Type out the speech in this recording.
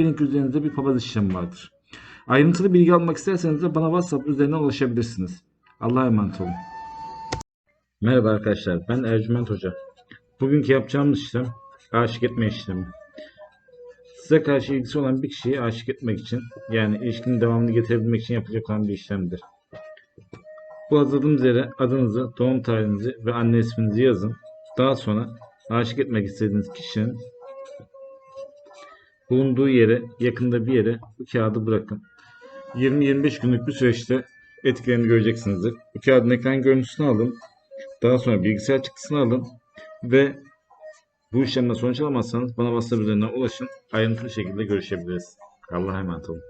ki üzerinizde bir papaz işlemi vardır. Ayrıntılı bilgi almak isterseniz de bana WhatsApp üzerinden ulaşabilirsiniz. Allah'a emanet olun. Merhaba arkadaşlar ben Ercüment Hoca. Bugünkü yapacağımız işlem aşık etme işlemi. Size karşı ilgisi olan bir kişiyi aşık etmek için yani ilişkinin devamını getirebilmek için yapılacak olan bir işlemdir. Bu hazırladığımız yere adınızı, doğum tarihinizi ve anne isminizi yazın. Daha sonra aşık etmek istediğiniz kişinin bulunduğu yere, yakında bir yere bu kağıdı bırakın. 20-25 günlük bir süreçte etkilerini göreceksinizdir. Bu kağıdın ekran görüntüsünü alın. Daha sonra bilgisayar çıktısını alın ve bu işlemden sonuç alamazsanız bana WhatsApp üzerinden ulaşın. Ayrıntılı şekilde görüşebiliriz. Allah'a emanet olun.